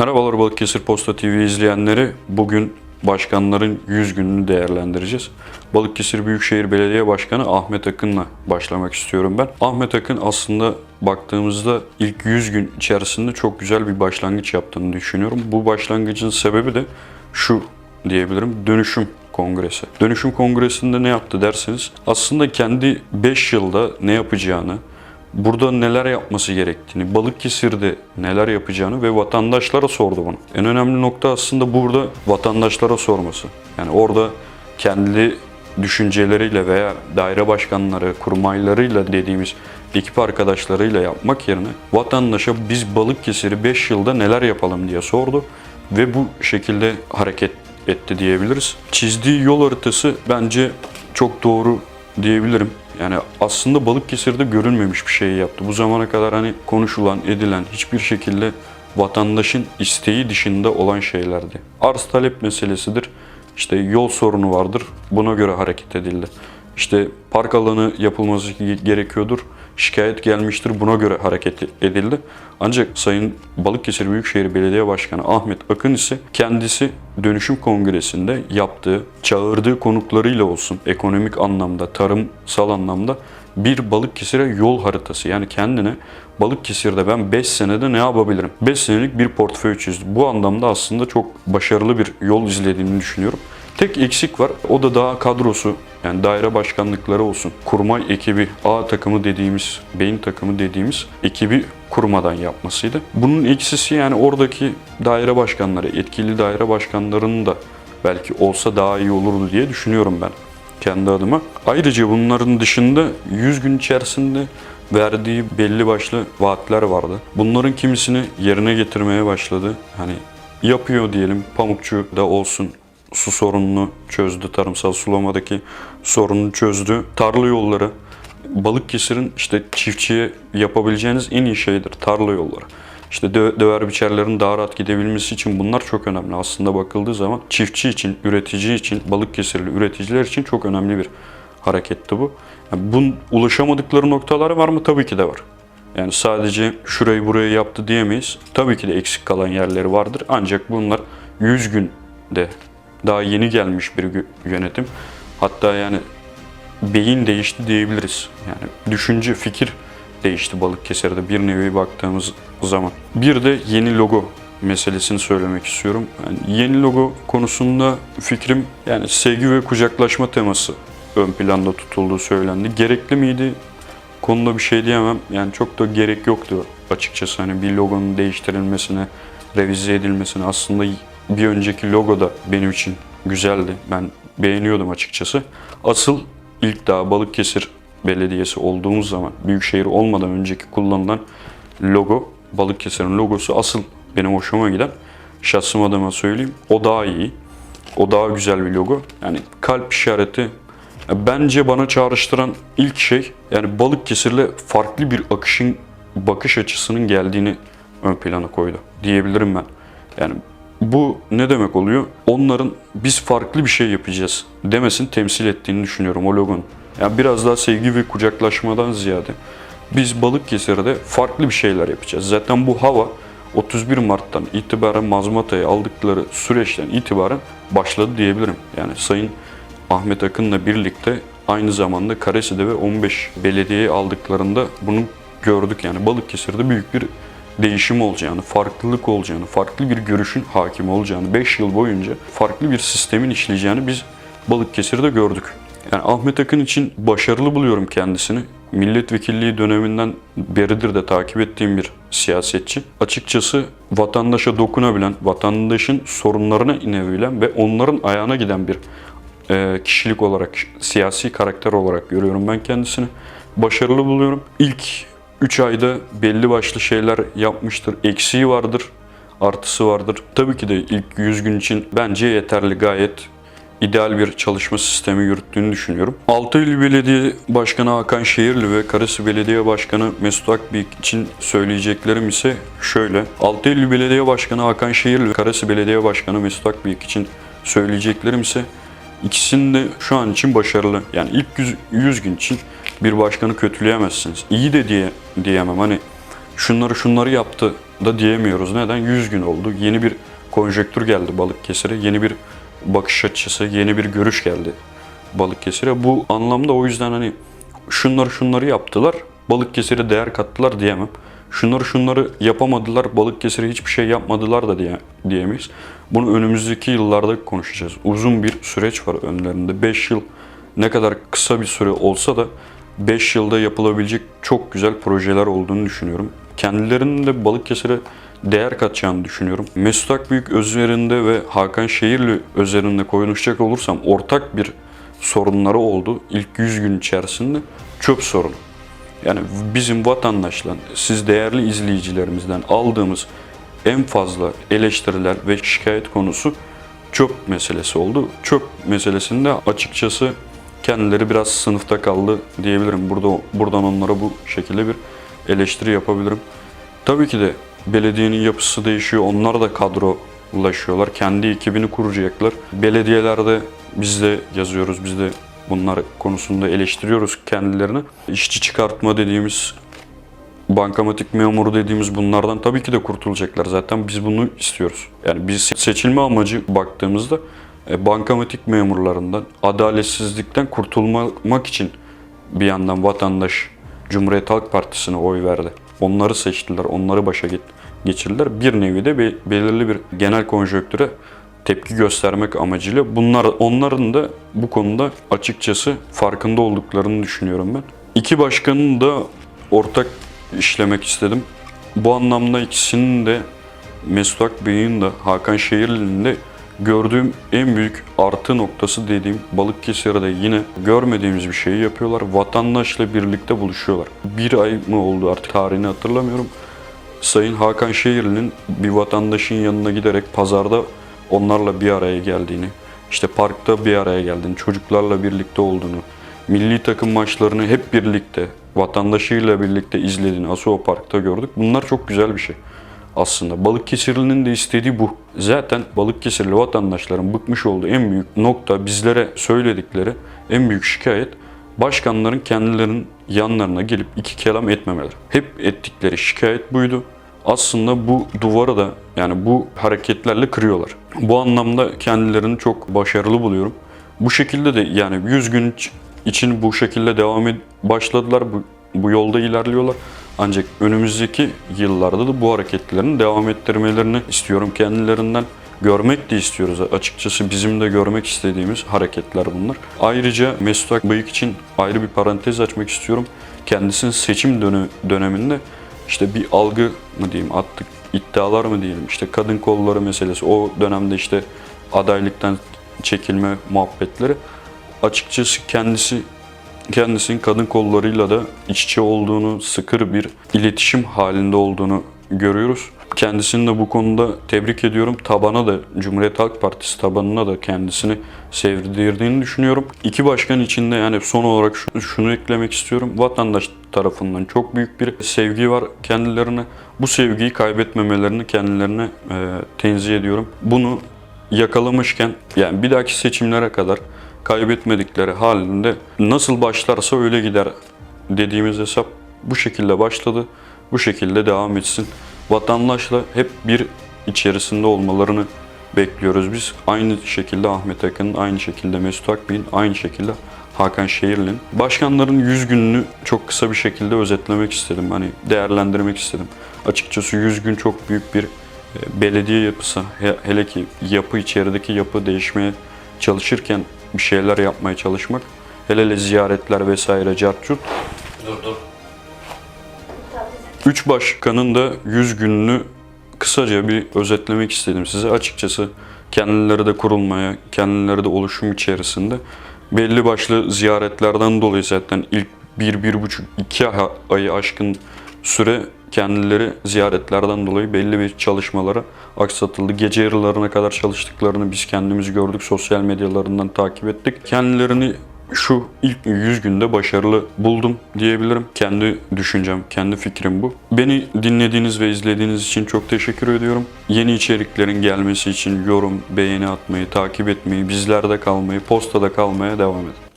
Merhabalar Balıkesir Posta TV izleyenleri. Bugün başkanların 100 gününü değerlendireceğiz. Balıkesir Büyükşehir Belediye Başkanı Ahmet Akın'la başlamak istiyorum ben. Ahmet Akın aslında baktığımızda ilk 100 gün içerisinde çok güzel bir başlangıç yaptığını düşünüyorum. Bu başlangıcın sebebi de şu diyebilirim. Dönüşüm Kongresi. Dönüşüm Kongresi'nde ne yaptı derseniz aslında kendi 5 yılda ne yapacağını, burada neler yapması gerektiğini, Balıkesir'de neler yapacağını ve vatandaşlara sordu bunu. En önemli nokta aslında burada vatandaşlara sorması. Yani orada kendi düşünceleriyle veya daire başkanları, kurmaylarıyla dediğimiz ekip arkadaşlarıyla yapmak yerine vatandaşa biz Balıkesir'i 5 yılda neler yapalım diye sordu ve bu şekilde hareket etti diyebiliriz. Çizdiği yol haritası bence çok doğru diyebilirim. Yani aslında Balıkesir'de görülmemiş bir şey yaptı. Bu zamana kadar hani konuşulan, edilen hiçbir şekilde vatandaşın isteği dışında olan şeylerdi. Arz talep meselesidir. İşte yol sorunu vardır. Buna göre hareket edildi. İşte park alanı yapılması gerekiyordur. Şikayet gelmiştir. Buna göre hareket edildi. Ancak Sayın Balıkesir Büyükşehir Belediye Başkanı Ahmet Akın ise kendisi dönüşüm kongresinde yaptığı, çağırdığı konuklarıyla olsun ekonomik anlamda, tarımsal anlamda bir Balıkesir'e yol haritası. Yani kendine Balıkesir'de ben 5 senede ne yapabilirim? 5 senelik bir portföy çizdi. Bu anlamda aslında çok başarılı bir yol izlediğini düşünüyorum. Tek eksik var. O da daha kadrosu yani daire başkanlıkları olsun. Kurmay ekibi, A takımı dediğimiz, beyin takımı dediğimiz ekibi kurmadan yapmasıydı. Bunun eksisi yani oradaki daire başkanları, etkili daire başkanlarının da belki olsa daha iyi olurdu diye düşünüyorum ben kendi adıma. Ayrıca bunların dışında 100 gün içerisinde verdiği belli başlı vaatler vardı. Bunların kimisini yerine getirmeye başladı. Hani yapıyor diyelim pamukçu da olsun su sorununu çözdü. Tarımsal sulamadaki sorununu çözdü. Tarla yolları Balıkesir'in işte çiftçiye yapabileceğiniz en iyi şeydir. Tarla yolları. İşte dö- döver biçerlerin daha rahat gidebilmesi için bunlar çok önemli. Aslında bakıldığı zaman çiftçi için, üretici için, Balıkesirli üreticiler için çok önemli bir hareketti bu. Yani bunun ulaşamadıkları noktalar var mı? Tabii ki de var. Yani sadece şurayı burayı yaptı diyemeyiz. Tabii ki de eksik kalan yerleri vardır. Ancak bunlar 100 günde daha yeni gelmiş bir yönetim. Hatta yani beyin değişti diyebiliriz. Yani düşünce, fikir değişti Balıkesir'de bir nevi baktığımız zaman. Bir de yeni logo meselesini söylemek istiyorum. Yani yeni logo konusunda fikrim yani sevgi ve kucaklaşma teması ön planda tutulduğu söylendi. Gerekli miydi? Konuda bir şey diyemem. Yani çok da gerek yoktu açıkçası. Hani bir logonun değiştirilmesine, revize edilmesine aslında bir önceki logo da benim için güzeldi. Ben beğeniyordum açıkçası. Asıl ilk daha Balıkesir Belediyesi olduğumuz zaman büyükşehir olmadan önceki kullanılan logo Balıkesir'in logosu asıl benim hoşuma giden şahsım adıma söyleyeyim o daha iyi. O daha güzel bir logo. Yani kalp işareti bence bana çağrıştıran ilk şey yani Balıkesir'le farklı bir akışın bakış açısının geldiğini ön plana koydu diyebilirim ben. Yani bu ne demek oluyor? Onların biz farklı bir şey yapacağız demesin temsil ettiğini düşünüyorum o logonun. Yani biraz daha sevgi ve kucaklaşmadan ziyade biz Balıkesir'de farklı bir şeyler yapacağız. Zaten bu hava 31 Mart'tan itibaren mazmatayı aldıkları süreçten itibaren başladı diyebilirim. Yani Sayın Ahmet Akın'la birlikte aynı zamanda Karesi'de ve 15 belediyeyi aldıklarında bunu gördük. Yani Balıkesir'de büyük bir değişim olacağını, farklılık olacağını, farklı bir görüşün hakim olacağını, 5 yıl boyunca farklı bir sistemin işleyeceğini biz Balıkesir'de gördük. Yani Ahmet Akın için başarılı buluyorum kendisini. Milletvekilliği döneminden beridir de takip ettiğim bir siyasetçi. Açıkçası vatandaşa dokunabilen, vatandaşın sorunlarına inebilen ve onların ayağına giden bir e, kişilik olarak, siyasi karakter olarak görüyorum ben kendisini. Başarılı buluyorum. İlk 3 ayda belli başlı şeyler yapmıştır. Eksiği vardır, artısı vardır. Tabii ki de ilk 100 gün için bence yeterli gayet ideal bir çalışma sistemi yürüttüğünü düşünüyorum. Altaylı Belediye Başkanı Hakan Şehirli ve Karası Belediye Başkanı Mesut Akbıyık için söyleyeceklerim ise şöyle. Altaylı Belediye Başkanı Hakan Şehirli ve Karası Belediye Başkanı Mesut Akbıyık için söyleyeceklerim ise ikisinin de şu an için başarılı. Yani ilk 100, 100 gün için bir başkanı kötüleyemezsiniz. İyi de diye diyemem. Hani şunları şunları yaptı da diyemiyoruz. Neden? 100 gün oldu. Yeni bir konjektür geldi Balıkesir'e. Yeni bir bakış açısı, yeni bir görüş geldi Balıkesir'e. Bu anlamda o yüzden hani şunları şunları yaptılar, Balıkesir'e değer kattılar diyemem. Şunları şunları yapamadılar, Balıkesir'e hiçbir şey yapmadılar da diye, diyemeyiz. Bunu önümüzdeki yıllarda konuşacağız. Uzun bir süreç var önlerinde. 5 yıl ne kadar kısa bir süre olsa da 5 yılda yapılabilecek çok güzel projeler olduğunu düşünüyorum. Kendilerinin de Balıkesir'e değer katacağını düşünüyorum. Mesut Akbüyük üzerinde ve Hakan Şehirli üzerinde konuşacak olursam ortak bir sorunları oldu ilk 100 gün içerisinde çöp sorunu. Yani bizim vatandaşlar, siz değerli izleyicilerimizden aldığımız en fazla eleştiriler ve şikayet konusu çöp meselesi oldu. Çöp meselesinde açıkçası kendileri biraz sınıfta kaldı diyebilirim. Burada buradan onlara bu şekilde bir eleştiri yapabilirim. Tabii ki de belediyenin yapısı değişiyor. Onlar da kadrolaşıyorlar. Kendi ekibini kuracaklar. Belediyelerde biz de yazıyoruz. Biz de bunlar konusunda eleştiriyoruz kendilerini. İşçi çıkartma dediğimiz bankamatik memuru dediğimiz bunlardan tabii ki de kurtulacaklar. Zaten biz bunu istiyoruz. Yani biz seçilme amacı baktığımızda bankamatik memurlarından, adaletsizlikten kurtulmak için bir yandan vatandaş Cumhuriyet Halk Partisi'ne oy verdi. Onları seçtiler, onları başa geçirdiler. Bir nevi de be- belirli bir genel konjonktüre tepki göstermek amacıyla bunlar onların da bu konuda açıkçası farkında olduklarını düşünüyorum ben. İki başkanın da ortak işlemek istedim. Bu anlamda ikisinin de Mesut Akbey'in de Hakan Şehirli'nin de gördüğüm en büyük artı noktası dediğim Balıkesir'de yine görmediğimiz bir şeyi yapıyorlar. Vatandaşla birlikte buluşuyorlar. Bir ay mı oldu artık tarihini hatırlamıyorum. Sayın Hakan Şehirli'nin bir vatandaşın yanına giderek pazarda onlarla bir araya geldiğini, işte parkta bir araya geldiğini, çocuklarla birlikte olduğunu, milli takım maçlarını hep birlikte, vatandaşıyla birlikte izlediğini Asuo Park'ta gördük. Bunlar çok güzel bir şey aslında. Balıkesirli'nin de istediği bu. Zaten Balıkesirli vatandaşların bıkmış olduğu en büyük nokta bizlere söyledikleri en büyük şikayet başkanların kendilerinin yanlarına gelip iki kelam etmemeleri. Hep ettikleri şikayet buydu. Aslında bu duvarı da yani bu hareketlerle kırıyorlar. Bu anlamda kendilerini çok başarılı buluyorum. Bu şekilde de yani 100 gün için bu şekilde devam ed- başladılar. Bu, bu yolda ilerliyorlar. Ancak önümüzdeki yıllarda da bu hareketlerini devam ettirmelerini istiyorum kendilerinden. Görmek de istiyoruz. Açıkçası bizim de görmek istediğimiz hareketler bunlar. Ayrıca Mesut Akbayık için ayrı bir parantez açmak istiyorum. Kendisinin seçim dönü- döneminde işte bir algı mı diyeyim attık iddialar mı diyelim işte kadın kolları meselesi o dönemde işte adaylıktan çekilme muhabbetleri açıkçası kendisi kendisinin kadın kollarıyla da iç içe olduğunu, sıkır bir iletişim halinde olduğunu görüyoruz. Kendisini de bu konuda tebrik ediyorum. Tabana da Cumhuriyet Halk Partisi tabanına da kendisini sevdirdiğini düşünüyorum. İki başkan içinde yani son olarak şunu, şunu eklemek istiyorum. Vatandaş tarafından çok büyük bir sevgi var kendilerine. Bu sevgiyi kaybetmemelerini kendilerine e, tenzih ediyorum. Bunu yakalamışken yani bir dahaki seçimlere kadar kaybetmedikleri halinde nasıl başlarsa öyle gider dediğimiz hesap bu şekilde başladı. Bu şekilde devam etsin. Vatandaşla hep bir içerisinde olmalarını bekliyoruz biz. Aynı şekilde Ahmet Akın'ın, aynı şekilde Mesut Akbey'in, aynı şekilde Hakan Şehirli'nin. Başkanların 100 gününü çok kısa bir şekilde özetlemek istedim. Hani değerlendirmek istedim. Açıkçası 100 gün çok büyük bir e, belediye yapısı, he- hele ki yapı içerideki yapı değişmeye çalışırken bir şeyler yapmaya çalışmak. Hele hele ziyaretler vesaire cartçut. Dur dur. Üç başkanın da 100 gününü kısaca bir özetlemek istedim size. Açıkçası kendileri de kurulmaya, kendileri de oluşum içerisinde belli başlı ziyaretlerden dolayı zaten ilk bir, bir buçuk, iki ha- ayı aşkın süre kendileri ziyaretlerden dolayı belli bir çalışmalara aksatıldı. Gece yarılarına kadar çalıştıklarını biz kendimiz gördük. Sosyal medyalarından takip ettik. Kendilerini şu ilk 100 günde başarılı buldum diyebilirim. Kendi düşüncem, kendi fikrim bu. Beni dinlediğiniz ve izlediğiniz için çok teşekkür ediyorum. Yeni içeriklerin gelmesi için yorum, beğeni atmayı, takip etmeyi, bizlerde kalmayı, postada kalmaya devam edin.